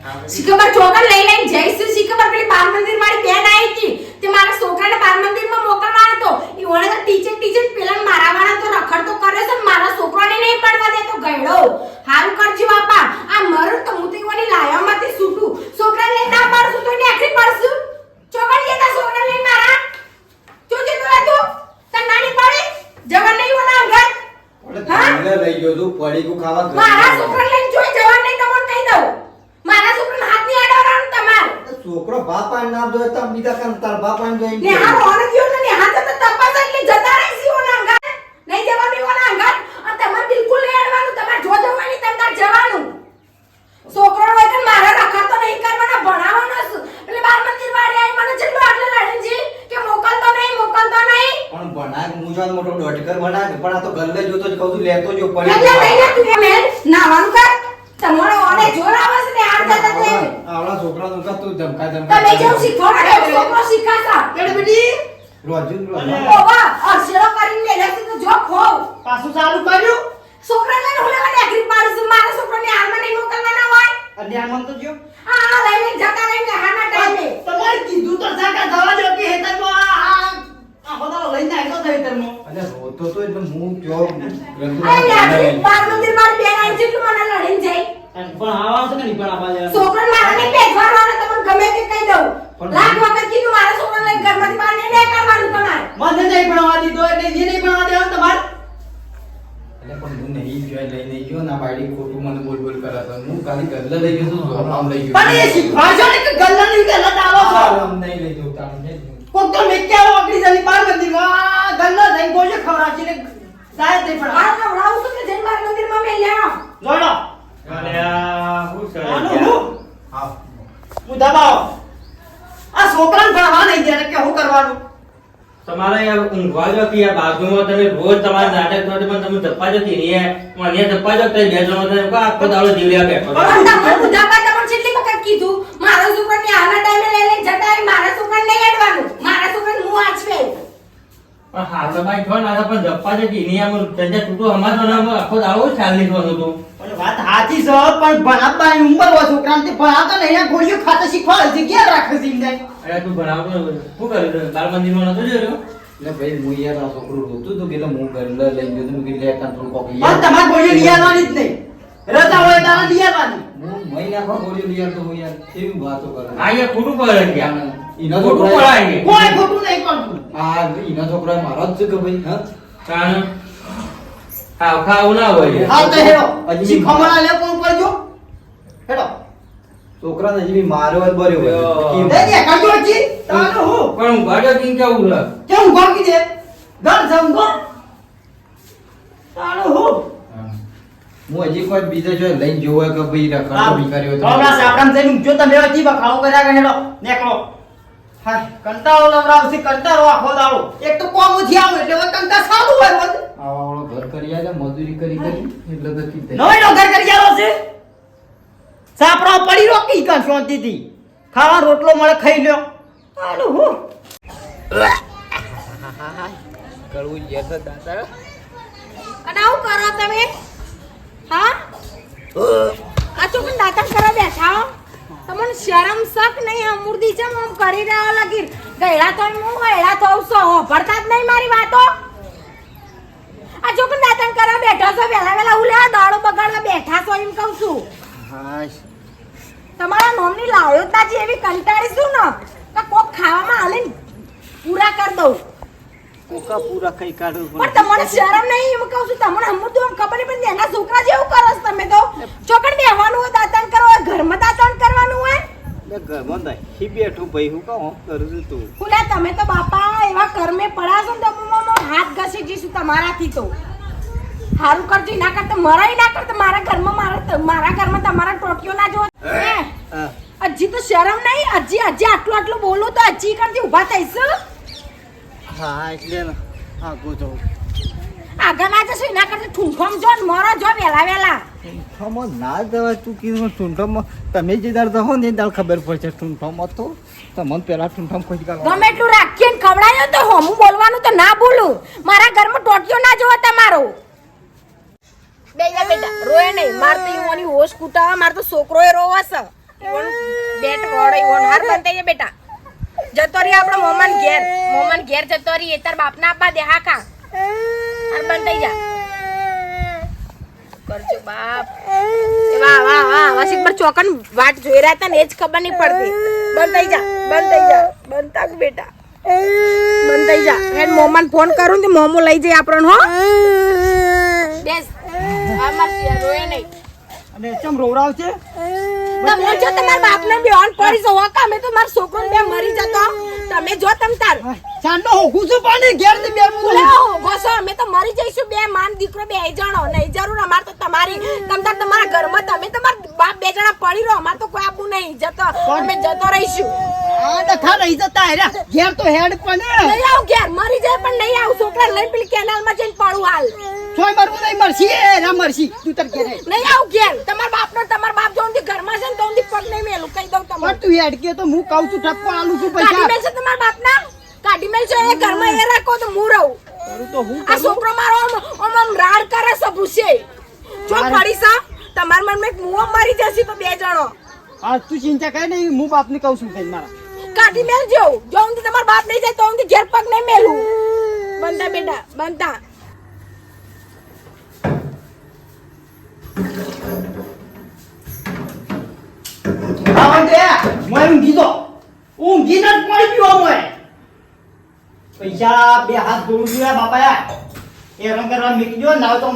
શીખબર ચોકન લઈ લઈને જઈશું. શીખબર? પેલી બાર મંદિર વાળી બેન આવી હતી. તે મારા છોકરાને બાળ મંદિરમાં મોકલવાનો હતો. એ ઓણે તો ટીચર ટીચર પેલા મારાવાળા તો રખડતો કરે છે મારા છોકરાને નહીં પડવા દેતો ગયડો. હારું કરજો બાપા. આ મરું તો હું તો ઈવોની લાયામાંથી છૂટું. છોકરાને લઈને ના પાડશું તો એને આખરી પડશું. ચોકન લેતા છોકરા લઈને મારા. જો જે તો તું તને નાની પાડી? જવા નહીં હોના અંગત હા? લઈ ગયો તું. પડીકું ખાવા મારા ગયો. છોકરાને લઈને જોઈ જવાન નહીં તમને કહી દઉં મારા છોકરાને હાથ નહીં અડાવવાનું તમારે છોકરો બાપ આને ના જોયે તો બીજા કામ તાર બાપ આને જોઈને ને આ રોણ ગયો ને ને હાથ તો તપાસ એટલે જતા રહેસી ઓના અંગાત નહીં જવાનું ઓના અંગાત અને તમારે બિલકુલ નહીં અડવાનું તમારે જો જવાની તમારે જવાનું છોકરો હોય કે મારે રખડતો નહીં કરવાના ભણાવવાનો છું એટલે બાર મંદિર વાળી આવી મને જેટલું આટલે લડનજી કે મોકલતો નહીં મોકલતો નહીં પણ ભણાય મોટો ડોટકર બનાય પણ આ તો ગલ્લે જોતો જ કહું છું લેતો જો એટલે નહીં લે તું મેં નાવાનું કર. તમારો ઓને જોર આવે છે ને આ જતા તે આવડા છોકરાનું કા તું ધમકા ધમકા તમે જેવું શીખવાડો ને છોકરો શીખાતા એડ બેટી? રોજુ ને રોજુ. અને- ઓવા અરસેલો કરીને મેલેથી તો જો ખો. પાછું ચાલુ કર્યું? છોકરા લઈને હોલે મને એગ્રી મારું છું મારા છોકરાને હાલમાં નહીં મોકલવાના હોય. અને આ મન તો જો. હા લઈને જતા રહીને હાના ટાઈમે. તમારે કીધું તો સાકા દવા જો કે હેતરમાં આ મારી તમને ગમે તે કહી દઉં. લાખ વખત કીધું મારા લઈને ઘરમાંથી બહાર નહીં નીકળવાનું તમારે. મને નહીં ભણવા દીધો એટલે જે નહીં ભણવા દેવાનું તમારે. એટલે પણ હું નહીં ગયો લઈ નહીં ગયો ના બાયડી ખોટું મને બોલ બોલ કરે હું ખાલી ગલ્લા લઈ ગયો છું આમ લઈ ગયો. પણ એ શીખવાડશો ને કે ગલ્લા નહીં ગલ્લા આવો છો આમ નહીં લઈ જવું તાણ નહીં લઈ જવું. કોક તો મેક્યા ઓકડી જલી બાર મંદિરમાં આ ગલ્લો જઈને ગોજે ખવડાવશે ને સાહેબ નહીં પણ આ નવડાવું છું કે જઈને બાર મંદિરમાં મેલ્યા જોડો. અલ્યા હું આનું છે? હું? હું. દબાવો. આ છોકરાને ભણવા નહીં દે કે હું કરવાનું? તમારે યાર ઊંઘવા જો કે આ બાજુમાં તમે રોજ તમારા નાટક કરો પણ તમે ધપ્પા જતી નહીં હે. હું અહીંયા ધપ્પા જો તો બે જણો થઈને કા આખો દાડો જીવડ્યા બેઠો છો. પણ તમને બુધાબા તમને કેટલી વખત મારા ને આના ટાઈમે લઈ લઈ જતા રહી મારા છોકરાને નહીં અડવાનું. મારા છોકરાને હું આચવે? પણ હાલ તો ભાઈ છો ને આ પણ જપ્પા જે રહી આમ ધંધા તૂટો અમાર તો આમ આખો દાવો ચાલી જવાનું હતો પણ વાત સાચી છે પણ ભણાવવાની ઉંમર હોય છોકરાને તે ભણાવતા નહીં આ ગોળીઓ ખાતા શીખવા ક્યાં રાખે છે અરે તું ભણાવતો શું કર્યું બાળ મંદિરમાં નતો જોયો એટલે ભાઈ હું યાર આ છોકરું રોતું હતું કે હું ગલ્લે લઈ ગયો તું કીધું લે કાં થોડું કોક પણ યાર. તમારે ગોળીઓ લઈ આવવાની જ નહીં. રજા હોય તારા લઈ આવવાની. હું લઈ આવતો હું યાર કેવી વાતો કરે? આ યાર ખોટું પડે છે યાર. ખોટું છોકરા પડાય કોઈ ખોટું નહીં કરતું આ છોકરા મારો જ છે કે ભાઈ હા? કારણ ખાવ ના હોય હાલ તો હેડો. હજી- શીખવાડવા લે કોણ કરજો હેડો. છોકરાને હજી બી માર્યો જ બર્યો હોય. કરજો જી હું. પણ કેવું છે? કેમ ગોકી દે ગર સમગો તાનું હું. હા. હજી કોઈ બીજો જો લઈને જોવે કે ભાઈ રખડો ભિખારી હોય તો- હમણાં સાપરામ જઈને ઊંચો તમે હજી બખાવો કર્યા કે હેડો નેકળો. હા કંટાળો લવરાવશે કંટાળો આખો દાડો. એક તો કોમ ઉઠી આવું એટલે હવે કંટા સારું હોય રોજ આવા વાળો ઘર કરી આલે મજૂરી કરી કરી એટલે તો કીધે નોય નો ઘર કરી આલો છે? સાપડા પડી રોકી કર શાંતિથી? ખાવા રોટલો મળે ખાઈ લ્યો. આલો હું. કડવું યાર તો દાદા અને આવું કરો તમે. હા? આ પણ દાતણ કરવા બેઠા હો તમને શરમ શક નહીં અમૂર્તિ છે હું કરી રહ્યો લગી ગયડા તો હું ગયડા તો આવશો ભરતા જ નહીં મારી વાતો. આ જો પણ દાતણ કરવા બેઠા છો વેલા વેલા ઉલ્યા દાડો બગાડવા બેઠા છો એમ કહું છું. તમારા નોમની લાવ્યો તાજી એવી કંટાળી છું ને? કે કોક ખાવામાં હાલે ને પૂરા કરી દઉં. કોકા પૂરા કઈ કાઢું પણ તમને શરમ નહીં? એમ કહું છું તમને હમું તો ખબર નહીં પડતી એના છોકરા જેવું કરો તમે તો. ચોકડ બેહવાનું હોય દાંતણ કરવા ઘરમાં દાંતણ કરવાનું હોય. ઘરમાં નહીં બેઠું ભાઈ હું કહું કરું છું તું. ફૂલા તમે તો બાપા એવા કર્મે પડાશો ને તો હાથ ઘસી જઈશું તમારાથી તો. સારું કરજો ના કરતા મરાય ના કરતા મારા ઘરમાં મારા મારા ઘરમાં તમારા ટોટિયો ના જો હજી તો શરમ નહીં? હજી હજી આટલું આટલું બોલું તો હજી કરતી ઊભા થઈશું. હા એટલે હા આગળ ના જશો એના કરતા ઠૂંઠમ જો ને મરો જો વેલા વેલા. ઠૂંઠામાં ના જવાય તું કીધું ઠૂંઠામાં. તમે જે દાળ રહો ને એ દાળ ખબર પડશે ઠૂંઠામાં તો. તમને પેલા ઠૂંઠામાં ખોજ કરવા ગમે એટલું રાખીએ ને ખવડાયો તો હોમું બોલવાનું તો ના બોલું મારા ઘરમાં ટોટિયો ના જોવા તમારો. બેજા બેટા રોય નહીં. માર તો ઈઓની હોશ કૂટા માર તો છોકરો એ રોવા છે. બેટ વડે ઈવોન હાર બંધાઈ જા બેટા. જતો રહી આપણો મોમન ઘેર. મોમન ઘેર જતો રહી એ તાર બાપના આપા દે હા કા? બંધ થઈ જા. કરજો બાપ. વાહ વાહ વાહ વસીક પર ચોકન વાટ જોઈ રહ્યા હતા ને એ જ ખબર નહીં પડતી. બંધ થઈ જા બંધ થઈ જા બંધ થાક બેટા. બંધ થઈ જા. હેડ મોમન ફોન કરું ને તો મોમો લઈ જાય આપણો હો. બેસ. આ માર રોય નહીં. અને ચમ રોવરાવ છે તમે જો તમારા બાપને બેહોન પડી જવો કે અમે તો મારા છોકરો બે મરી જતો. તમે જો તમ તાર. ચાંદો હોકું છું પાણી ઘેરથી બે લે ગોસો અમે તો મરી જઈશું બે માન દીકરો બે જણો. નહીં જરૂર અમાર તો તમારી તમ તાર તમારા ઘરમાં તમે તમારા બાપ બે જણા પડી રહો અમાર તો કોઈ આપવું નહીં. જતો અમે જતો રહીશું. આ ડખા રહી જતા હેરા ઘેર તો હેડ પણ. નહીં આવ ઘેર. મરી જાય પણ નહીં આવ. છોકરા લઈને પેલી કેનાલમાં જઈને પડું હાલ. સોય મરવું નહીં મરશી એ ના મરશી તું તાર ઘેર નહીં આવ ઘેર. બાપ નો તમાર બાપ જો ઉંધી ઘરમાં છે ને તો ઉંધી પગ નહીં મેલું. કહી દઉં તમને. તું હેડ કે તો હું કહું છું ઠપ્પો આલું છું કાઢી પૈસા તમાર તમારા બાપના? કાઢી મેલશે? એ ઘરમાં એ રાખો તો હું રહું. તારું તો હું આ છોકરો મારો ઓમ ઓમ આમ રાડ કરે છે ભૂસે. જો? પડી સા તમાર મન મેં મુઓ મારી જશે તો બે જણો. હા તું ચિંતા કરે નહીં હું બાપ ને કહું છું કઈ મારા. કાઢી મેલજો. જો ઉંધી તમાર બાપ નહીં જાય તો ઉંધી ઘેર પગ નહીં મેલું. બંધા બેટા બંધા આવા દે મોય ઊંઘી તો ઊંઘી ન પડી ગયો મોય પૈસા બે હાથ જોડું છું બાપા યાર એ રંગ કરવા મીકી જો ના તો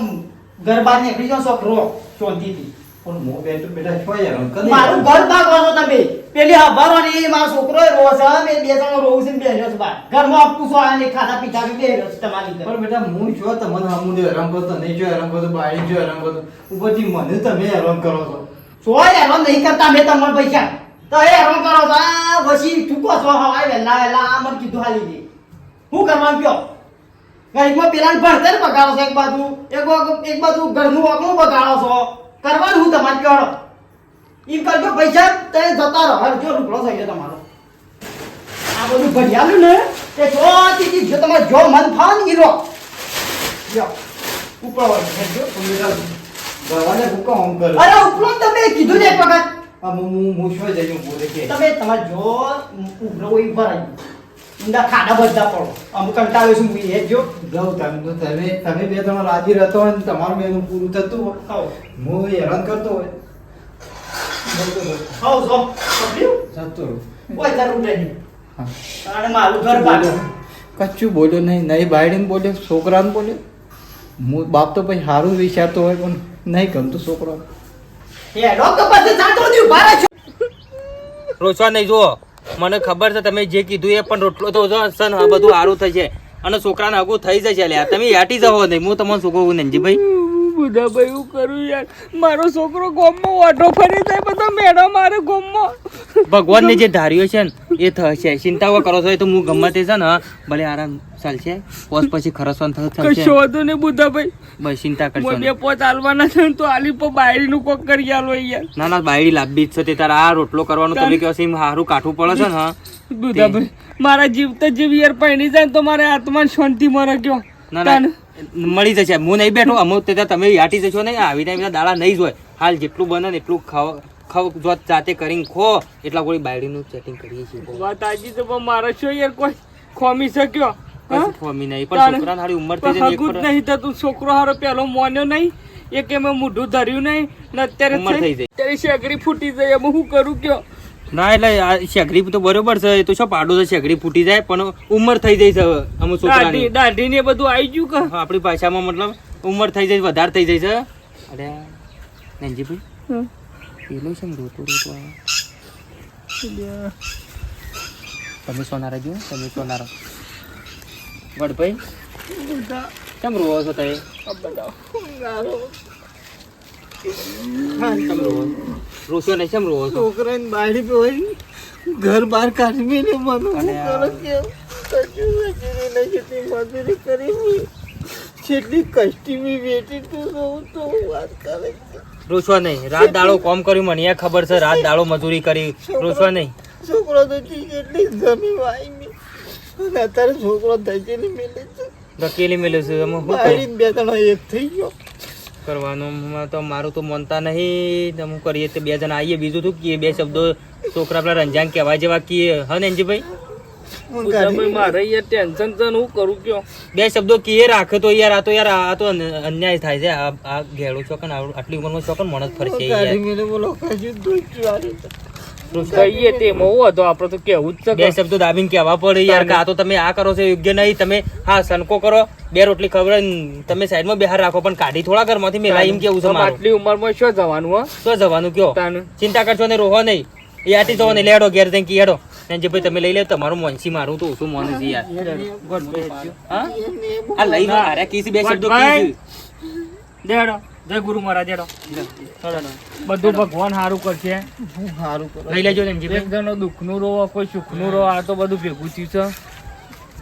ઘર નીકળી છોકરો શાંતિથી પણ મો બેટો બેટા છો યાર અંકલ મારું ઘર ભાગવાનો તમે પેલી હવારવાની મારો છોકરો છે મેં બે ત્રણ રોવું છે છે બહાર ઘરમાં આપું છું આને ખાધા પીધા બી બેસ્યો છે તમારી ઘરે. પણ બેટા હું છો તમને હમું હેરાન કરતો નહીં જો રંગો તો બાળી જો રંગો તો ઉપરથી મને તમે હેરાન કરો છો. સોય હેરાન નહીં કરતા મેં તમારા પૈસા. તો એ હેરાન કરો આ પછી ચૂકો છો હવાય વેલા વહેલા આ મને કીધું હાલી દે. શું કરવાનું કયો? ગરીબમાં પેલા ભણતર બગાડો છો એક બાજુ એક એક બાજુ ઘરનું વાગણું બગાડો છો? કરવાનું હું તમારે કયો એમ કરજો પૈસા તે જતા રહો. હરજો રૂપડો થઈ ગયો તમારો. આ બધું ભડિયાલું ને તે જો તીજી જો તમારે જો મન ફાન વળજો પણ બેટા દરવાજા ભૂકા હોમ કરે. અરે ઉપર તમે કીધું ને એક વખત. હું હું હું બોલે તમે તમારે જો ઉભરો ઊભા ઊંડા ખાડા બધા પડો. અમુક કંટાળ્યો છું હું એ જો જાઉં તમે તમે તમે બે જણા રાજી રહેતો હોય ને તમારું બેનું પૂરું થતું હોય. હું હેરાન કરતો હોય. છો જતો કોઈ જરૂર નહીં. કારણ મારું ઘર પાછું. કચ્છું બોલ્યો નહીં. નહીં બાયડીને બોલ્યો છોકરાને બોલ્યો. હું બાપ તો પછી સારું વિચારતો હોય પણ નહીં ગમતું છોકરો જાતો નહીં જુઓ. મને ખબર છે, તમે જે કીધું એ પણ રોટલો તો સન બધું સારું થશે. અને છોકરાને આગું થઈ જશે લ્યા. તમે યાટી જવો નહીં, હું તમને શું કહું નંજીભાઈ બુધાભાઈ હું કરું યાર? મારો છોકરો ગોમમાં ઓટો ફરી જાય બધા મેળો મારે ગોમમાં. ભગવાનને જે ધાર્યો છે ને એ થશે ચિંતા કરો છો એ તો હું ગમે તે છે ને ભલે આરામ ચાલશે. પોસ પછી ખરસવાન થશે કશો વાંધો નહીં બુધાભાઈ બસ ચિંતા કરશો નહીં. પોત આલવાના છે તો આલી પર બાયરીનું કોક કરી આલો યાર. ના ના બાયડી લાંબી જ છે તે તારા આ રોટલો કરવાનું તમે કહો છો સારું કાઠું પડે છે ને હા. બુધાભાઈ મારા જીવ તો જીવ યાર પૈણી જાય તો મારે આત્મા શાંતિ મરે ગયો ના. ના મળી જશે. હું નહીં બેઠો અમુક ત્યાં તમે યાટી જશો નહીં. આવીને બધા દાડા નહીં જોય હાલ જેટલું બને ને એટલું ખાવ ખાવ જો જાતે કરીને ખો. એટલા કોઈ બાયડીનું સેટિંગ કરીએ છીએ વાત આજી તો પણ મારે શું યાર કોઈ ખોમી શક્યો? ફોમી નહીં. પણ છોકરાને હારી ઉંમર થઈ જાય હગું જ પર નહીં છોકરો હારો પેલો મોન્યો નહીં એક એમ મોઢું ધર્યું નહીં ને અત્યારે થઈ જાય. અત્યારે શેગરી ફૂટી જાય. એમાં હું કરું કયો? ના એટલે આ શેગરી તો બરોબર છે. એ તો શું પાડો છે? શેગરી ફૂટી જાય પણ ઉંમર થઈ જાય છે અમુક છોકરાની. દાઢી ને બધું આવી ગયું કે? આપણી ભાષામાં મતલબ ઉંમર થઈ જાય વધારે થઈ જાય છે. અરે નંજીભાઈ પેલો છે ને રોતો રોતો તમે સોનારા ગયો તમે સોનારા. વડભાઈ કેમ રોવો છો તમે? રોશો ને કેમ રોવો છોકરા ને બાળી પે હોય ઘર બહાર કાઢી ને મને મજૂરી કરી મેં. જેટલી કષ્ટી વેઠી તું તો વાત કરે છે. રોશવા નહીં રાત દાડો કોમ કર્યું મને એ ખબર છે રાત દાડો મજૂરી કરી. રોશવા નહીં છોકરો તો એટલી જમી વાઈ અત્યારે છોકરો ધજેલી મેલે છે. ધકેલી મેલે છે બે ત્રણ એક થઈ ગયો. કરવાનું તો મારું તો મનતા નહીં. હું કરીએ તો બે જણા આવીએ બીજું શું કીએ બે શબ્દો છોકરા પેલા રંજાન કહેવા જેવા કીએ હા ને અંજીભાઈ તમે મારે યાર ટેન્શન હું કરું કયો? બે શબ્દો કીએ રાખે તો યાર આ તો યાર આ તો અન્યાય થાય છે. આ આ ઘેડો ચોકન આટલી ઉંમરમાં ચોકન મણ જ ફરશે યાર. બોલો. કહીએ તે મોવો હતો આપણે તો કેવું જ છે બે કે શબ્દો દાબીને કહેવા પડે યાર કે આ તો તમે આ કરો છો યોગ્ય નહીં તમે હા સનકો કરો બે રોટલી ખબર તમે સાઈડમાં બહાર રાખો પણ કાઢી થોડા ઘરમાંથી મેલા એમ કેવું છે આટલી ઉંમરમાં શું જવાનું હો? શું જવાનું કયો? ચિંતા કરશો ને રોહો નહીં. એ આટી જવો ને લેડો ઘેર જઈને કી હેડો ને જે ભાઈ તમે લઈ લે તમારું મોનસી મારું તો ઓછું મોન છે યાર. હા? આ લઈ લો અરે કીસી બે શબ્દો ભાઈ. દેડો. જય ગુરુ મહારાજ બધું ભગવાન સારું કરશે. હું સારું કરું. લઈ લેજો એક જીભાઈ. જણો દુઃખનું રોવો કોઈ સુખનું રોવો આ તો બધું ભેગું થયું છે.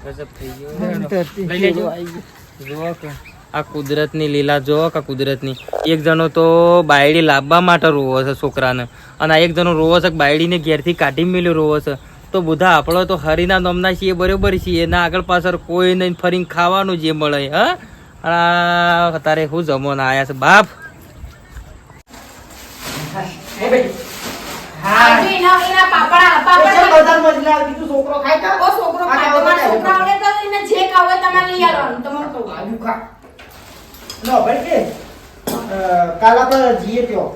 ગજબ થઈ ગયો. લઈ લેજો. કે. આ કુદરતની લીલા જો કે કુદરતની. એક જણો તો બાયડી લાવવા માટે રોવો છે છોકરાને. અને આ એક જણો રોવો છે કે બાયડીને ઘેરથી કાઢી મેલ્યો રોવો છે. તો બધા આપણો તો હરિના નોમના છીએ બરોબર છીએ. એના આગળ પાછળ કોઈ નહીં ફરીને ખાવાનું જે મળે હા? આ તારે શું જમવાના આયા છે? બાપ! કા? કે, કાલ આપણે જઈએ ત્યાં.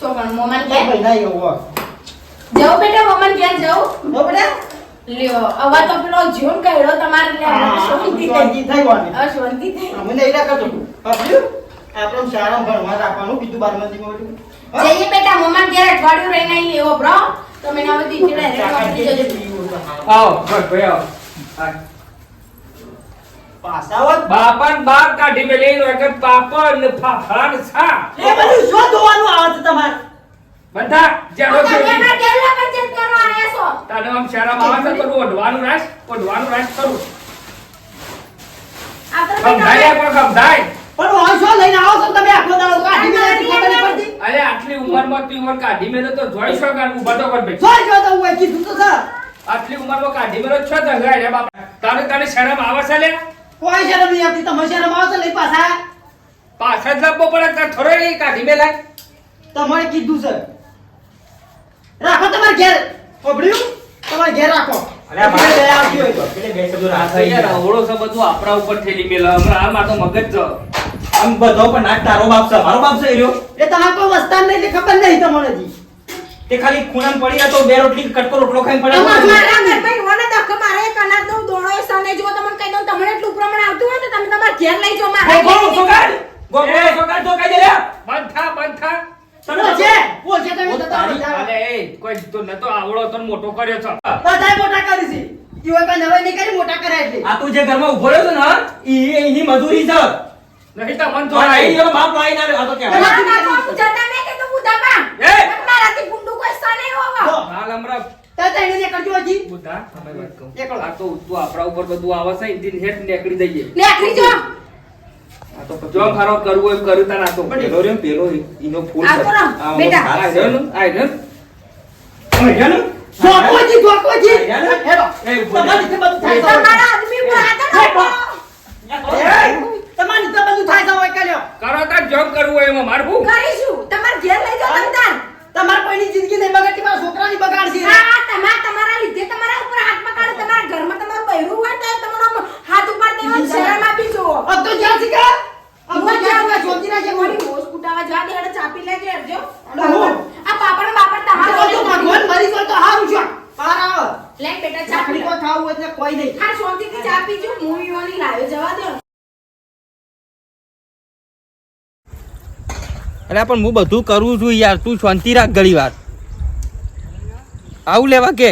છોકરા મોમાન તો ભાઈ ના એવું હોય. બેટા મોમાન ઘેર જાઉં બેટા. લ્યો હવે તો પેલો જીવન તમારે લે શાંતિ થઈ. શાંતિ થઈ? આપણે ભણવા રાખવાનું બીજું. જઈએ બેટા ઘેર અઠવાડિયું એવો બ્રો તમે ના. આવો બસ ભાઈ આવો. બાપ કાઢી મેલી એક જ પાપડ ને ફાફડા ને છા એ બધું શું જોવાનું આવત તમારે? બધા જેનો જેવી. એના પંચાયત કરવા આયા છો. તને આમ શરમ આવે તો તું ઓઢવાનું રાખ ઓઢવાનું રાખ કરું. આ તો સમજાય પણ સમજાય પણ શું લઈને આવો છો તમે આખો દાડો? કાઢી મેળવતી ખબર પડતી? અરે આટલી ઉંમરમાં તું ઉંમર કાઢી મેલો તો જોઈ શકો કે ઊભા તો કર ભાઈ જોઈ જો તો હું કીધું તો સર આટલી ઉંમરમાં કાઢી મેલો છો જંગાય રે બાપા. તારે તને શરમ આવે છે લે? કોઈ શરમ નહીં આવતી તમે શરમ આવે છે લઈ પાછા? પાછા જ લાવવો પડે તાર થોડો એ કાઢી મેલાય. તમારે કીધું છે. રાખો તમારે ઘેર ઓબડ્યું તમારે ઘેર રાખો અરે ભાઈ- તો. પેલે બે શબ્દો આ રાખા યાર અવળો છે બધું આપણા ઉપર ઠેલી મેલે હમણાં આ માર મગજ જ આમ બધો પણ નાક તારો બાપ છે મારો બાપ છે એ રહ્યો. એ તમારે કોઈ વસ્તાર નહીં એટલે ખબર નહીં તમને હજી તે ખાલી ખૂણામાં પડી તો બે રોટલી કટકો રોટલો ખાઈને તમારા પડ્યા મારા ઘરમાં ઈવોને ધક્કો મારે એક અનાજ દઉં, દોણો એ સને જો તમને કહી દઉં, તમને એટલું પ્રમાણ આવતું હોય તો તમે તમારા ઘેર લઈ જાઓ, મારા ગોગો દે લે બંધ બંધ થા બોલશે બોલશે તમે તો તારી- એ કોઈ તો નતો આવડો તો મોટો કર્યો છો બધાય મોટા કરી છે ઈ હોય નવાઈ નહીં કરી મોટા કરે એટલે આ તું જે ઘરમાં ઊભો રહ્યો ને ઈ એની મજૂરી છે નહીં તો મન તો તો આઈ એનો બાપ લાઈને આવ્યો આ તો કહેવાય. તમારા બાપા હું જતા નહીં કે તું બુધામાં. એ! મારાથી ગુંડું કોઈ સને હોવો. હાલ હમણાં ત્યાં તઈને ને કરજો હજી બુધા તમે વાત કહું એકલો. આ તો તું આપણા ઉપર બધું આવે છે ઇન્દિન હેઠ નીકળી જઈએ નીકળી જાઓ. જો ખારો કરવું એમ કર્યું પેલો પેલો ફૂલ આ કરો, બેટા. ને, ને. ને? હેડો. તમારી બધું થાય તમારા આદમી રાખો. તમારી બધું થાય હોય કરો જોબ કરવું એમાં મારું શું? કરીશું. તમારા ઘેર લઈ જાવ. તમારે કોઈની જિંદગી નહીં બગાડતી મારા છોકરાની બગાડશે હા, તમારા તમારા લીધે તમારા ઉપર હાથ પકડો. તમારા ઘરમાં તમારું બૈરું હોય તો તમારો હાથ ઉપર દેવાનો શરમ આપી જો અબ તો જ્યાં શીખા અબ તો જા શીખા જોતી ના છે વળી હોશ કુટાવા જા દેડે ચાપી લેજે, અરજો આ પાપડ બાપડ તમારે તો ભગવાન મરી ગયો તો હારું છે. બહાર આવ. લે બેટા ચાપડી કો હોય એટલે કોઈ નહીં. હા શાંતિથી ચાપી જો હું ઈવાની લાવ્યો જવા દો. અરે પણ હું બધું કરું છું યાર તું શાંતિ રાખ ઘણી વાર. આવું લેવા કે?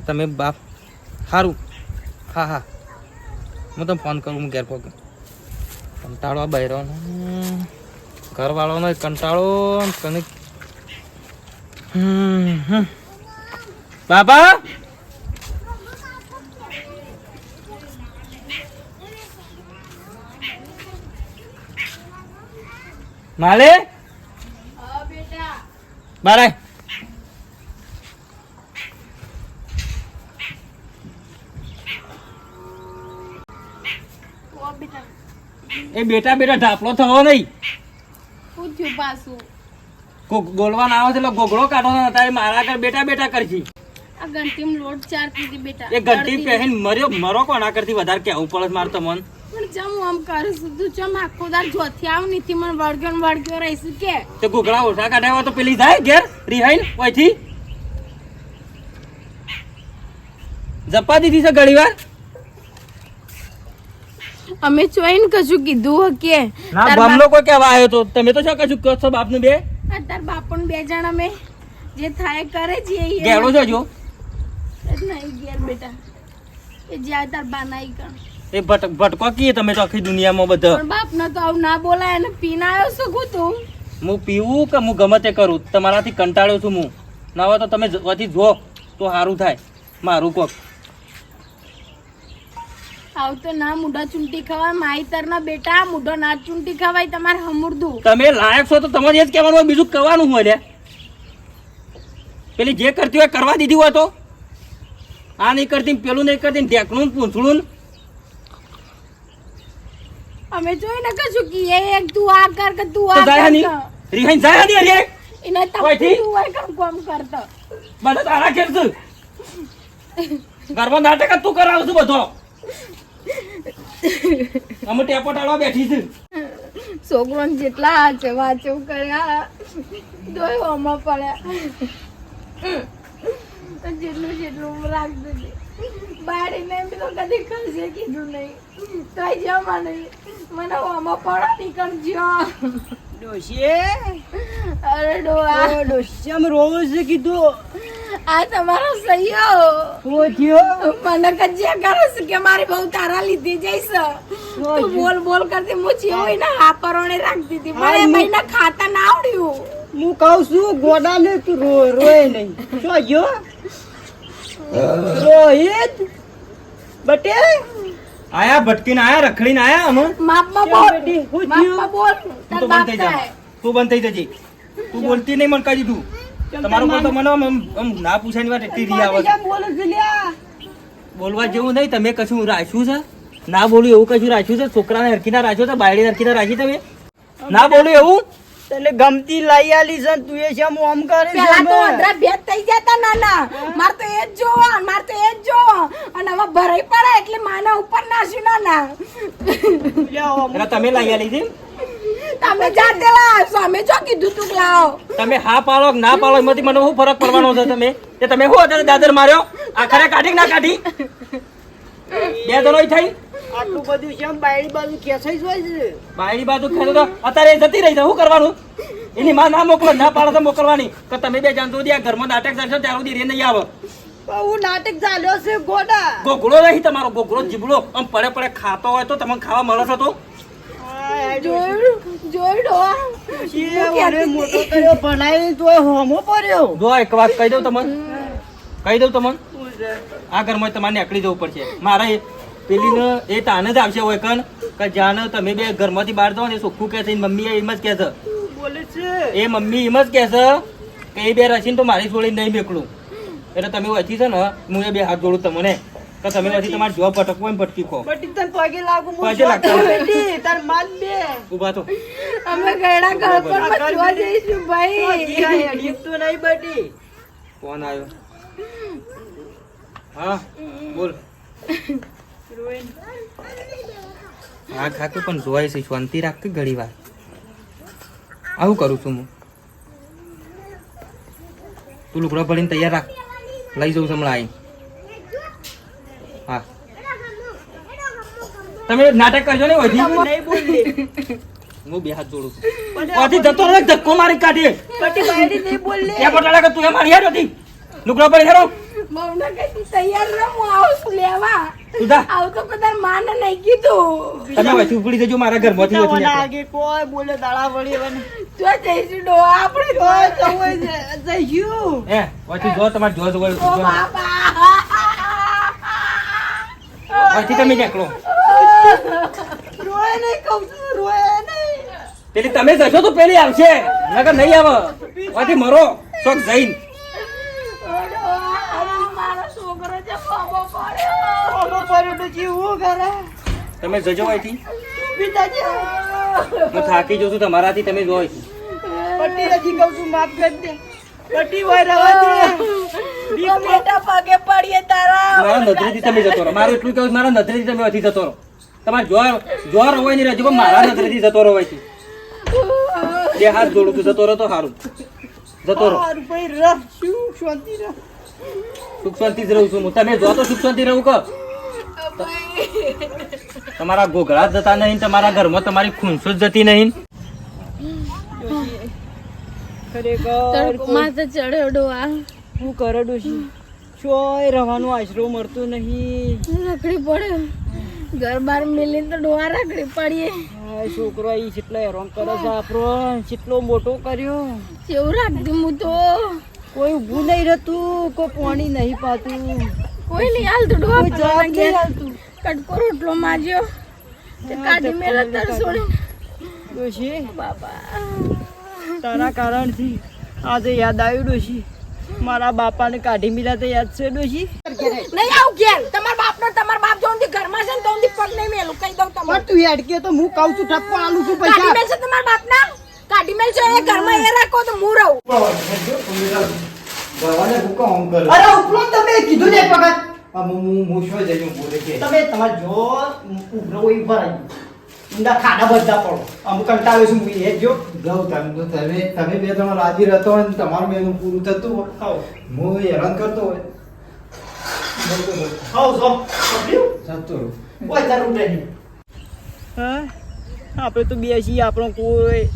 તમે બાપ સારું હા હા. હું તમને ફોન કરું હું ઘેર પગ કંટાળો બહેરો ઘરવાળાનો કંટાળો કને હમ, માલે? બારાય. એ બેટા બેટા ઢાપલો થવો નહીં. શું પાછું બોલવાના આવે છે એટલે ગોગળો કાઢો ને તારે મારા આગળ બેટા બેટા કરશી આ ઘંટીમાં લોટ ચાર કીધી બેટા. એ ઘંટી પહેરીને મર્યો મરો કોના કરતી વધારે કેવું પડે મારે તમને પણ જમ હું આમ કરું છું? તું ચમ આખો દાર જોથી આવ નીથી મને વળગણ વળગ્યો રહીશું કે? તે ગોગળા ઓછા કાઢ્યા તો પેલી થાય ઘેર રિહાઈન ઓયથી. જપા દીધી છે ઘણી વાર અમે ચોઈન કશું કીધું હો કે? ના બમલો કોઈ કેવા આવ્યો તો. તમે તો શું કશું કહો છો બાપને બે? તાર બાપણ બે જણા અમે જે થાય કરે છે એ ગેડો જજો નહીં ગેર બેટા એ જ્યાં તાર બા નાઈ કણ એ ભટ ભટકો કીએ તમે તો આખી દુનિયામાં બધા. પણ બાપ ને તો આવું ના બોલાય ને પીનાયો શકું તું? હું પીવું કે હું ગમે તે કરું? તમારાથી કંટાળ્યો છું હું. ના હોય તો તમે વધી જો તો સારું થાય. મારું કોક. આવ તો ના મુઢા ચૂંટી ખવાય માઈતર ના બેટા મુઢો ના ચૂંટી ખવાય તમારે હમુરદું તમે લાયક છો તો તમારે એ જ કહેવાનું હોય બીજું કહેવાનું હોય લે. પેલી જે કરતી હોય કરવા દીધી હોય તો. આ નહીં કરતી પેલું નહીં કરતી ઢેકણું પૂંછડું. અમે જોઈ ને કશું કે એ એક તું આ કર કે તું આ જાય કર નહીં તો. જાય નહીં અરે? ઇને? તપતું હોય કામ કોમ કરતો. બધા તારા ખેર છે ગરબા નાટક તું કરાવ છું બધો. અમે ટેપો ટાળવા બેઠી છું. છોકરો જેટલા હાચે વાચો કર્યા દોય હોમાં પડ્યા. જેટલું જેટલું હતી. બાળીને એમ તો કદી ખસે કીધું નહીં. તોય જમા નહીં. મને પડો ડોશીએ? અરે ડોશી આમ રોવું કીધું. આ તમારો સહીયો શું મને કજિયા કરે કે મારી બહુ તારા લીધી જઈશ. તું બોલ બોલ કરતી હું હોય ને હા પરોણે રાખતી હતી. મને મહિના ખાતા ના આવડ્યું. હું કહું છું ગોડા ને તું રોય નહીં. શું રોહિત બટે? આયા ભટકીને આયા રખડીને આયા અમે માપમાં બોલ? માપમાં બોલ. તું બંધ થઈ જા. તું બંધ થઈ જજી. તું બોલતી નહીં મને કહી દીધું. તમારું બોલ તો મને આમ- ના પૂછાની વાત એટલી રી આવે છે. કેમ બોલે છે લ્યા. બોલવા જેવું નહીં તમે કશું રાખ્યું છે? ના બોલું એવું કશું રાખ્યું છે? છોકરાને હરખીના રાખ્યો છે બાયડી હરખીના રાખી તમે? ના બોલું એવું? તને ગમતી લઈ આલી છે તું એ છે આમ કરે છે પેલા તો અંદરા અંધરા ભેદ થઈ જતા નાના. માર તો એ જ જોવા માર તો એ જ જોવા અને હવે ભરાઈ પડે એટલે માના ઉપર નાસ્યું નાના. લ્યા, આમ. એટલે તમે લઈ આલી છે તમે જાતે લાવશો અમે જો કીધું તું લાવો. તમે હા પાડો ના પાડો એમાંથી મને શું ફરક પડવાનો છે તમે? કે તમે શું અત્યારે દાદર માર્યો? આખરે કાઢી ના કાઢી? બે જણો થઈ? આટલું બધું છે એમ બાયડી બાજુ ખેંચાઈ જાય છે. બાયડી બાજુ ખેડો તો અત્યારે જતી રહી છે. શું કરવાનું? એની માં ના મોકલો ના પાડો તો મોકલવાની. કે તમે બે જાણતો સુધી આ ઘરમાં નાટક ચાલશે ત્યાં સુધી રે નહીં આવે. બહુ નાટક ચાલ્યો છે ગોડા. ગોગળો નહીં તમારો ગોગળો જીબળો આમ પડે પડે ખાતો હોય તો તમને ખાવા મળે છે તો? કહી દઉં તમને. આ ઘરમાં તમારે નીકળી જવું પડશે. મારે એ પેલીને એ તાને જ આવશે હોય કણ કે જાને તમે બે ઘરમાંથી બહાર જાઓ ને સોખું કે છે મમ્મી એમ જ કે છે. બોલે છે. એ મમ્મી એમ જ કે છે કે એ બે રસીને તો મારી જોડી નહીં મેકડું. એટલે તમે ઓછી છે ને હું એ બે હાથ જોડું તમને. કે તમે પછી તમારે જોબ ભટકવો એમ ભટકી ખો. બટી તને પગે લાગુ હું પગે લાગતા બેટી તાર માન બે. ઊભા તો અમે ગયડા ઘર પર જોવા જઈશું ભાઈ. હેડીક તો નહીં બટી. કોણ આવ્યો? હા બોલ. હા ખાતું પણ જોવાય છે શાંતિ રાખ કે ઘડી વાર. આવું કરું છું હું. તું લુકડો ભરીને તૈયાર રાખ. લઈ જઉં હમણાં આવીને. હા. તમે નાટક કરજો ને વધી હું બે હાથ જોડું છું. જતો રહે ધક્કો મારી કાઢીએ. તું એ મારી હેર હતી. લુકડો ભરી હેરો. બહુને કઈ તૈયાર ન હું આવું લેવા. આવું તો કદાચ માને નહીં કીધું. તમે વચ્ચે ઉપડી જજો મારા ઘરમાંથી વચ્ચે આગે કોઈ બોલે દાડા વળી હવે જો જઈશું ડોહા આપણે જઈશું. વચ્ચે જો તમારે જો જો ઓ બાપા વચ્ચે તમે નીકળો. રોય નહીં કહું છું, રોય નહીં. પેલી તમે જશો તો પેલી આવશે નકર નહીં આવે. વચ્ચે મરો શોખ જઈને. ઓલો તો જીવવું કરે. તમે જજો અહીંથી. પિતાજી. હું થાકી જઉં છું તમારાથી તમે જોઈ પટ્ટી હજી કહું છું માફ કરી દે. પટ્ટી હોય રવા દે બેટા પગે પડીએ તારા. મારા નજરેથી તમે જતો રહો. મારું એટલું કહું મારા નજરેથી તમે અહીંથી જતો રહો. તમારે જોર જોર હોય નહીં રહેજો પણ મારા નજરેથી જતો રહો અહીંથી. બે હાથ જોડું તું જતો રહો તો સારું. જતો રહો. ભાઈ રહ શું શાંતિ રહ. સુખ શાંતિ જ રહું છું હું. તમે જો તો સુખ શાંતિ રહું કહો. તમારા ઘોઘરા જતા નહીં તમારા ઘરમાં તમારી ખૂંસો જતી નહીં. હું કરડું છું. ચોય રવાનો આશરો મળતું નહીં. રખડી પડે. ઘર બાર મિલીને તો ડોવા રખડી પડીએ. છોકરો ઈ જેટલો હેરાન કરે છે આપણો જેટલો મોટો કર્યો. કેવું રાખતી હું તો. કોઈ ઊભું નહીં રહેતું કોઈ પાણી નહીં પાતું. કોઈ નહીં હાલતું ડોવા કોઈ જવાબ પલાળવા ગયા. હાલતું. કટકો રોટલો માજ્યો તે કાઢી મેલા તર છોડીને ડોશી બાપા તારા કારણથી આજે યાદ આવ્યું ડોશી મારા બાપાને કાઢી મિલા તો યાદ છે ડોશી નહીં આવું ઘેર. તમારા બાપનો તમારા બાપ જો ઊંધી ઘરમાં છે ને તો ઊંધી પગ નહીં મેલું. કહી દઉં પણ તું હેડ કે તો હું કહું છું ઠપ્પો આલું છું કાઢી મેલ છે તમારા બાપના? કાઢી મેલ છે એ ઘરમાં એ રાખો તો હું રહું. દવાને ભૂકો કરે? અરે ઉપરો તમે કીધું ને એક વખત. આ હું હું હું શું જઈને ઊભો રહી કે તમે તમાર જો ઉભરો હોય ભરાઈ ઊંડા ખાડા બધા પડો. અમુક કંટાળ્યો છું હું એ જો. ગૌ તમે તો તમે તમે બે ત્રણ રાજી રહેતો હોય ને તમારું બેનું પૂરું થતું હોય. આવો. હું હેરાન કરતો હોય. હા? આપણે તો બેસી આપણો કોઈ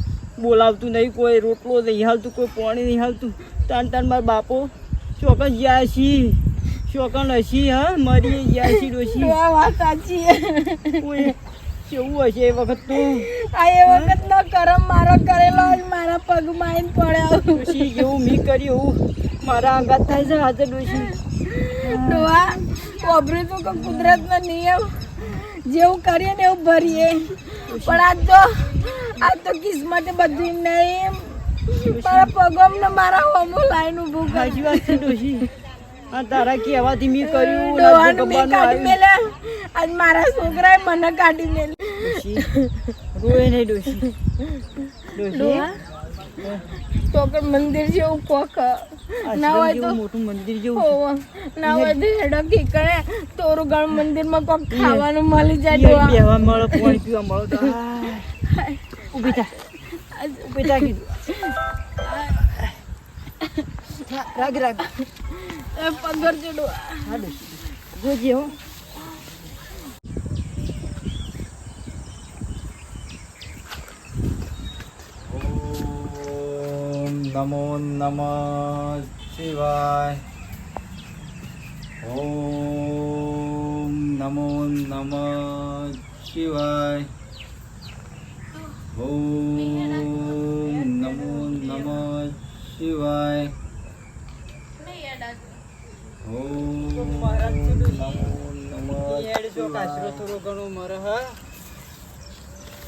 બોલાવતું નહીં કોઈ રોટલો નહીં હાલતું કોઈ પાણી નહીં હાલતું. તાન તાન મારા બાપો ચોકન જ્યાં છી ચોકન હસી હા મરી જ્યાં છી ડોશી. વાત સાચી કેવું હશે એ વખત તો? આ એ વખત નો કરમ મારો કરેલો મારા પગમાં આવીને પડ્યો ડોશી જેવું મી કર્યું મારા અંગાત થાય છે હાથે ડોશી. ડોવા વાપર્યું તું કે કુદરતનો નિયમ જેવું કરીએ ને એવું ભરીએ. પણ આજ તો આજ તો કિસ્મત બધું નહીં. મારા પગોમને મારા હોમો લાઈન ઊભું કરી. સાચી વાત છે આ તારા કહેવાથી મેં કર્યું ને આજ મારા છોકરાએ મને કાઢી મેલી રોય નહીં ડોશી. ડોશી? તો કે મંદિર જેવું કોક. ના હોય તો મોટું મંદિર જેવું ના હોય તો હેડો ઠીકણે તોરું ગણ મંદિરમાં કોક ખાવાનું મળી જાય બેહવા મળે પાણી પીવા મળે તો આ. ઊભી થા ઊભી થા કીધું થા, રાગ રાગ એ પગર છે ડોહા હા ડોસી જોજે હો ઓમ નમો નમઃ શિવાય ઓમ નમો નમઃ શિવાય ઓમ નમો નમઃ શિવાય ઓમ નમો નમઃ શિવાય થોડો ઘણો મરે હા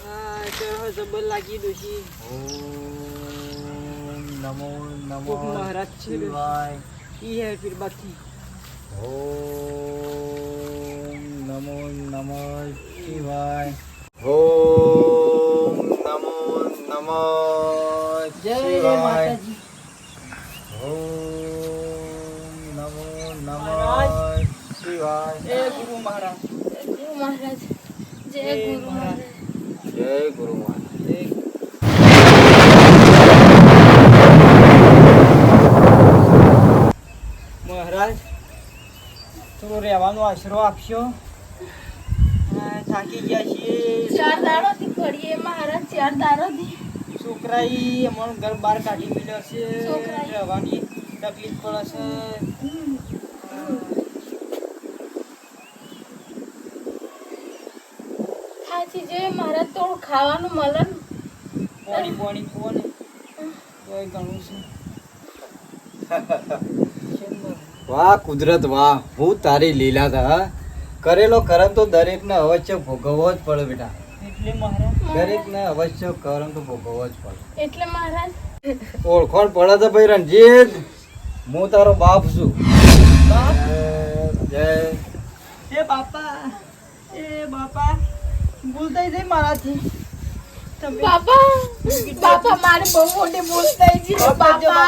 આ જબર લાગી ડોસી ઓમ નમો નમો મહારાજ શિવાય ઈ હે ફિર બાકી ઓમ નમો નમઃ શિવાય ઓમ નમો નમઃ જય માતાજી. ઓમ નમો મહારાજ. નમઃ શિવાય. એ ગુરુ મહારાજ. ગુરુ મહારાજ. જય ગુરુ મહારાજ. જય ગુરુ મહારાજ મહારાજ થોડો રહેવાનો આશરો આપશો? થાકી ગયા છીએ. ચાર દાડોથી પડીએ મહારાજ ચાર દાડોથી છોકરા ઈ અમારો ઘર બહાર કાઢી મળ્યો છે. રહેવાની તકલીફ પડે છે. જે મહારાજ તો ખાવાનું મળે ને. પાણી પાણી કોને તોય ઘણું છે. વાહ કુદરત વાહ. હું તારી લીલા થા કરેલો કરમ તો દરેકને અવશ્ય ભોગવવો જ પડે બેટા. એટલે મહારાજ? દરેકને અવશ્ય કરમ તો ભોગવવો જ પડે. એટલે મહારાજ? ઓળખોણ પડે તો ભાઈ રણજીત હું તારો બાપ છું. જય એ બાપા એ બાપા ભૂલતાઈ થઈ જઈ મારાથી. બાપા બાપા મારે બહુ મોટી ભૂલ થઈ ગઈ બાપા.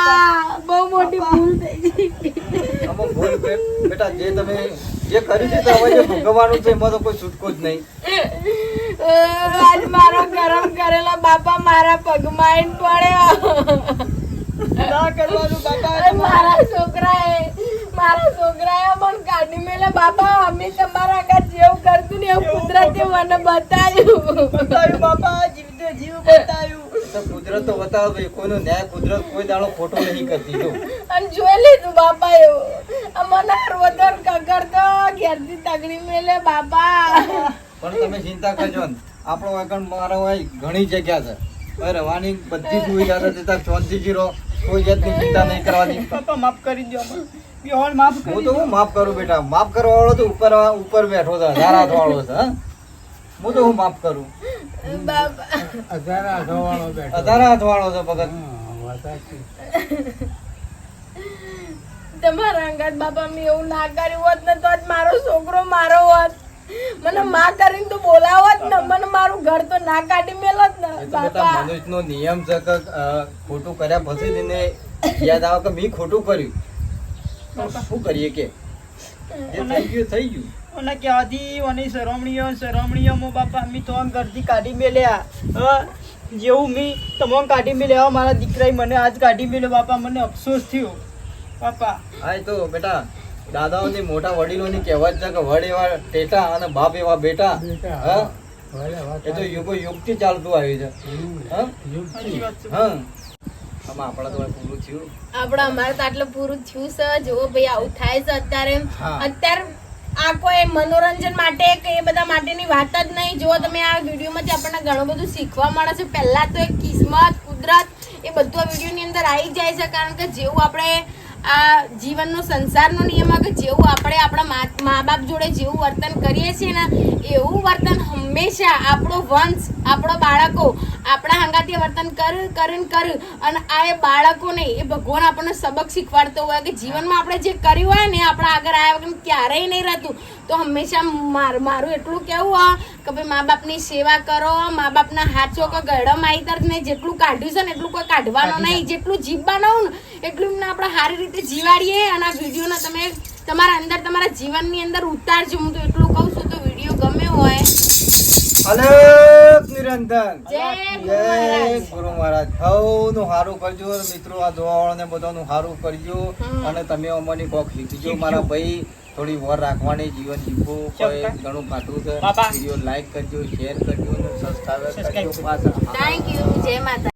બહુ મોટી ભૂલ થઈ ગઈ. ભૂલ બેટા જે તમે જે કર્યું છે તો હવે જે ભોગવવાનું છે એમાં તો કોઈ છૂટકો જ નહીં. આજ મારો ગરમ કરેલો બાપા મારા પગમાં પડ્યો. ના કરવાનું બાપા મારા છોકરાએ મારા છોકરાએ પણ કાઢી મેલે બાપા અમે તમારા આગળ જેવું કરતું ને એવું કુદરતી મને બતાવ્યું. બતાવ્યું બાપા જીવતે જીવ બતાવ્યું. તો કુદરત તો બતાવો ભાઈ કોઈનો ન્યાય કુદરત કોઈ દાડો ખોટો નહીં કરતી જો. અને જોઈ લીધું બાપા એવું મને રોદર કગરતો ઘેરથી તગડી મેલે બાપા. પણ તમે ચિંતા કરજો ને. આપણો આગળ મારો હોય ઘણી જગ્યા છે. હવે રહેવાની બધી સુવિધા છે ત્યાં શાંતિથી રહો. કોઈ જાતની ચિંતા નહીં કરવાની. તો માફ કરી દો માફ હું તો હું માફ કરું બેટા. માફ કરવા વાળો તો ઉપર ઉપર બેઠો છે હજાર વાળો છે હા? હું તો હું માફ કરું. બાપા હજાર હાથ વાળો છે ભગત. તમારા અંગાત બાપા મેં એવું ના કર્યું હોત ને તો આજ મારો છોકરો મારો હોત. મને માં કરીને તો બોલાવત ને. મને મારું ઘર તો ના કાઢી મેલત ને તો બેટા બાપા. મનુષ્યનો નિયમ છે કે ખોટું કર્યા પછી તેને યાદ આવે કે મેં ખોટું કર્યું. શું કરીએ કે? જે થઈ ગયું થઈ ગયું. ઓને કહેવાથી અને સરમણીઓ મો બાપા અમે તો ઘરથી કાઢી મેલ્યા. હા? જેવું મી તમામ કાઢી મેલ્યા. મારા દીકરાએ મને આજ કાઢી મેલ્યો. બાપા મને અફસોસ થયો. બાપા. હા તો બેટા દાદાઓની મોટા વડીલોની કહેવત છે કે વડ એવા ટેટા અને બાપ એવા બેટા. હા? એ તો યુગો યુગથી ચાલતું આવ્યું છે. હા? આપણા તો પૂરું થયું. આપણે અમારે તો આટલું પૂરું થયું છે. જુઓ ભાઈ આવું થાય છે અત્યારે. અત્યારે આ કોઈ મનોરંજન માટે કે એ બધા માટેની વાત જ નહીં. જો તમે આ વિડીયોમાંથી આપણને ઘણું બધું શીખવા મળે છે. પહેલાં તો એક કિસ્મત, કુદરત એ બધું આ વિડીયોની અંદર આવી જાય છે. કારણ કે જેવું આપણે આ જીવનનો સંસારનો નિયમ કે જેવું આપણે આપણા મા- બાપ જોડે જેવું વર્તન કરીએ છીએ ને એવું વર્તન હંમેશા આપણો વંશ આપણો બાળકો આપણા હંગાથી વર્તન કર કરીને કર અને આ એ બાળકોને એ ભગવાન આપણને સબક શીખવાડતો હોય કે જીવનમાં આપણે જે કર્યું હોય ને આપણે આગળ આવ્યા વગર ક્યારેય નહીં રહેતું. તો હંમેશા માર મારું એટલું કેવું આ કે ભાઈ મા બાપની સેવા કરો મા બાપના હાથ ચોકો ગળો માહિતર ને જેટલું કાઢ્યું છે ને એટલું કોઈ કાઢવાનું નહીં જેટલું જીવવાનું ને એટલું એમને આપણે સારી રીતે જીવાડીએ અને આ વિડીયોને તમે તમારા અંદર તમારા જીવનની અંદર ઉતારજો. હું તો એટલું કહું છું તો વીડિયો ગમે હોય. અલગ નિરંતર જય ગુરુ મહારાજ. સૌનું સારું કરજો મિત્રો આ જોવાવાળાને બધાનું સારું કરજો અને તમે અમને કોક શીખજો. મારા ભાઈ થોડી વર રાખવાની જીવન જીવવું ઘણું ખાતું છે. વીડિયો લાઈક કરજો શેર કરજો અને સબસ્ક્રાઈબ કરજો. થેન્ક યુ જય માતા